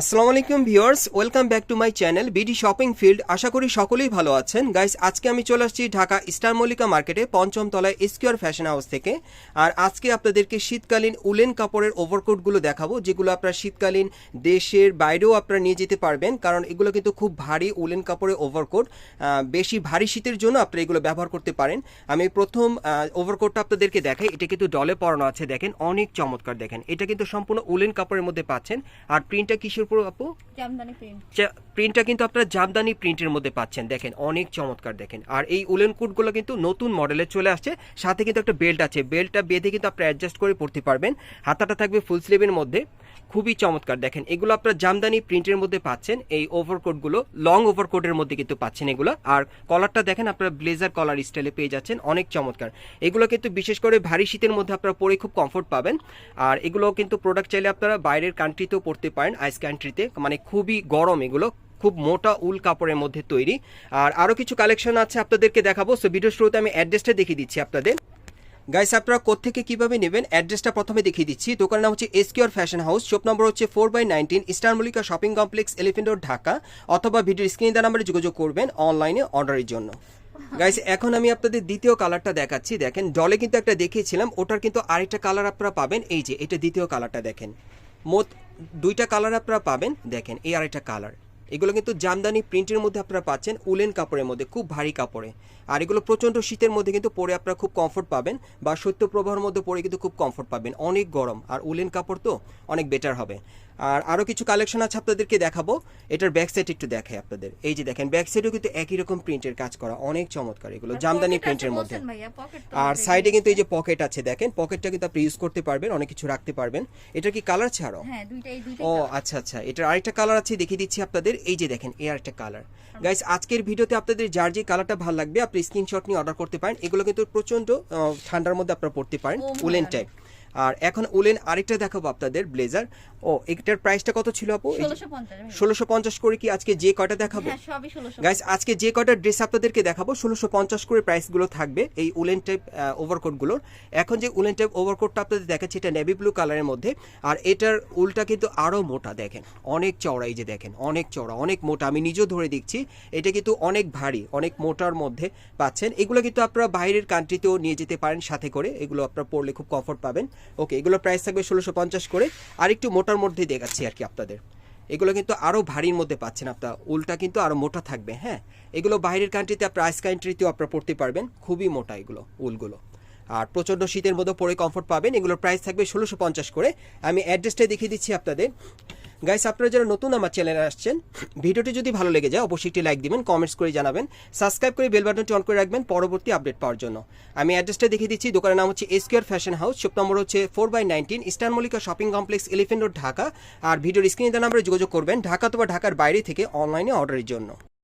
আসসালামু আলাইকুম viewers, welcome back to my channel BD shopping field আশা করি সকলেই ভালো আছেন। গাইস, আজকে আমি চলে আসছি ঢাকা স্টার মল্লিকা মার্কেটে পঞ্চম তলায় স্কোয়ার ফ্যাশন হাউস থেকে। আর আজকে আপনাদেরকে শীতকালীন উলেন কাপড়ের ওভারকোটগুলো দেখাবো, যেগুলো আপনারা শীতকালীন দেশের বাইরেও আপনারা নিয়ে যেতে পারবেন, কারণ এগুলো কিন্তু খুব ভারী উলেন কাপড়ের ওভারকোট বেশি ভারী শীতের জন্য আপনারা এগুলো ব্যবহার করতে পারেন। আমি প্রথম ওভারকোটটা আপনাদেরকে দেখাই। এটা কিন্তু ডলে পরানো আছে, দেখেন, অনেক চমৎকার, দেখেন। এটা কিন্তু সম্পূর্ণ উলেন কাপড়ের মধ্যে পাচ্ছেন। আর প্রিন্টটা কিসের উপর আপু। জামদানি প্রিন্ট প্রিন্টটা কিন্তু আপনারা জামদানি প্রিন্টের মধ্যে পাচ্ছেন দেখেন অনেক চমৎকার দেখেন। আর এই উলেন কোটগুলো কিন্তু নতুন মডেলে চলে আসছে সাথে কিন্তু একটা বেল্ট আছে। বেল্টটা বেঁধে কিন্তু আপনারা অ্যাডজাস্ট করে পড়তে পারবেন। হাতাটা থাকবে ফুল স্লিভের মধ্যে। খুবই চমৎকার। দেখেন, এগুলো আপনারা জামদানি প্রিন্টের মধ্যে পাচ্ছেন। এই ওভারকোটগুলো লং ওভারকোটের মধ্যে কিন্তু পাচ্ছেন এগুলো। আর কলারটা দেখেন, আপনারা ব্লেজার কলার স্টাইলে পেয়ে যাচ্ছেন। অনেক চমৎকার। এগুলো কিন্তু বিশেষ করে ভারী শীতের মধ্যে আপনারা পরে খুব কমফোর্ট পাবেন। আর এগুলো কিন্তু প্রোডাক্ট চাইলে আপনারা বাইরের কান্ট্রিতেও পড়তে পারেন আইস কান্ট্রিতে মানে খুবই গরম এগুলো, খুব মোটা উল কাপড়ের মধ্যে তৈরি। আর আরও কিছু কালেকশন আছে আপনাদেরকে দেখাবো। সো ভিডিও শুরুতে আমি অ্যাড্রেসটা দেখিয়ে দিচ্ছি আপনাদের। গাইস আপনারা কোথেকে কীভাবে নেবেন? অ্যাড্রেসটা প্রথমে দেখিয়ে দিচ্ছি। দোকানের নাম হচ্ছে Esquire fashion house shop number হচ্ছে four by nineteen Eastern Mallika Shopping Complex Elephant Road Dhaka অথবা ভিডিও স্ক্রিন দেওয়া নাম্বারে যোগাযোগ করবেন অনলাইনে অর্ডারের জন্য। গাইস এখন আমি আপনাদের দ্বিতীয় কালারটা দেখাচ্ছি। দেখেন ডলে কিন্তু একটা দেখিয়েছিলাম, ওটার কিন্তু আরেকটা কালার আপনারা পাবেন। এই যে, এটা দ্বিতীয় কালারটা দেখেন। মোট দুইটা কালার আপনারা পাবেন। দেখেন, এই আরেকটা কালার এগুলো কিন্তু জামদানি প্রিন্টের মধ্যে আপনারা পাচ্ছেন, উলেন কাপড়ের মধ্যে, খুব ভারী কাপড়ে। আর এগুলো প্রচণ্ড শীতের মধ্যে কিন্তু পরে আপনারা খুব কমফোর্ট পাবেন বা শৈত্যপ্রবাহের মধ্যে পরে কিন্তু খুব কমফোর্ট পাবেন। অনেক গরম, আর উলেন কাপড় তো অনেক বেটার হবে। আর আরও কিছু কালেকশন আছে আপনাদেরকে দেখাবো। এটার ব্যাক সাইড একটু দেখাই আপনাদের। এই যে দেখেন ব্যাক সাইডেও কিন্তু একই রকম প্রিন্টের কাজ করা অনেক চমৎকার এগুলো। জামদানি প্রিন্টের মধ্যে। আর সাইডে কিন্তু এই যে পকেট আছে দেখেন পকেটটা কিন্তু আপনি ইউজ করতে পারবেন অনেক কিছু রাখতে পারবেন। এটা কি কালার ছাড়াও? হ্যাঁ ও আচ্ছা আচ্ছা এটার আরেকটা কালার আছে দেখিয়ে দিচ্ছি আপনাদের। এই যে দেখেন এই আরেকটা কালার গাইস আজকের ভিডিওতে আপনাদের যার যে কালারটা ভালো লাগবে আপনি স্ক্রিনশট নিয়ে অর্ডার করতে পারেন। এগুলো কিন্তু প্রচণ্ড ঠান্ডার মধ্যে আপনারা পড়তে পারেন। উলেন টাইপ আর এখন উলেন আরেকটা দেখাবো আপনাদের ব্লেজার। ও এটার প্রাইসটা কত ছিল আপু? ষোলোশো পঞ্চাশ করে কি আজকে যে কটা দেখাবো? হ্যাঁ সবই 1600 গাইস আজকে যে কটা ড্রেস আপনাদেরকে দেখাবো ষোলোশো পঞ্চাশ করে প্রাইসগুলো থাকবে এই উলেন টাইপ ওভারকোট ওভারকোটগুলোর এখন যে উলেন টাইপ ওভারকোটটা আপনাদের দেখাচ্ছি এটা নেভি ব্লু কালারের মধ্যে। আর এটার উলটা কিন্তু আরও মোটা দেখেন অনেক চওড়া এই যে দেখেন অনেক চওড়া অনেক মোটা। আমি নিজেও ধরে দেখছি এটা কিন্তু অনেক ভারী অনেক মোটার মধ্যে পাচ্ছেন। এগুলো কিন্তু আপনারা বাইরের কান্ট্রিতেও নিয়ে যেতে পারেন সাথে করে এগুলো আপনারা পরলে খুব কমফোর্ট পাবেন। ওকে এগুলো প্রাইস থাকবে ষোলোশো পঞ্চাশ করে। আর একটু মোটার মধ্যে দেখাচ্ছি আর কি আপনাদের। এগুলো কিন্তু আরও ভারীর মধ্যে পাচ্ছেন আপনার উলটা কিন্তু আরও মোটা থাকবে হ্যাঁ? এগুলো বাইরের কান্ট্রিতে প্রাইস কান্ট্রিতেও আপনারা পড়তে পারবেন। খুবই মোটা এগুলো, উলগুলো। আর প্রচণ্ড শীতের মধ্যে পরে কমফোর্ট পাবেন। এগুলোর প্রাইস থাকবে ষোলোশো পঞ্চাশ করে। আমি অ্যাড্রেসটা দেখিয়ে দিচ্ছি আপনাদের। গাইস আপনারা যারা নতুন আমার চ্যানেলে আসছেন, ভিডিওটি যদি ভালো লেগে যায়, অবশ্যই একটি লাইক দিবেন কমেন্টস করে জানাবেন সাবস্ক্রাইব করে বেল বাটনটি অন করে রাখবেন পরবর্তী আপডেট পাওয়ার জন্য। আমি অ্যাড্রেসটা দেখিয়ে দিচ্ছি, দোকানের নাম হচ্ছে Esquire fashion house shop number হচ্ছে four by nineteen Eastern Mallika Shopping Complex Elephant Road Dhaka. আর ভিডিওর স্ক্রিনে নাম্বারে যোগাযোগ করবেন, ঢাকা অথবা ঢাকার বাইরে থেকে অনলাইনে অর্ডারের জন্য।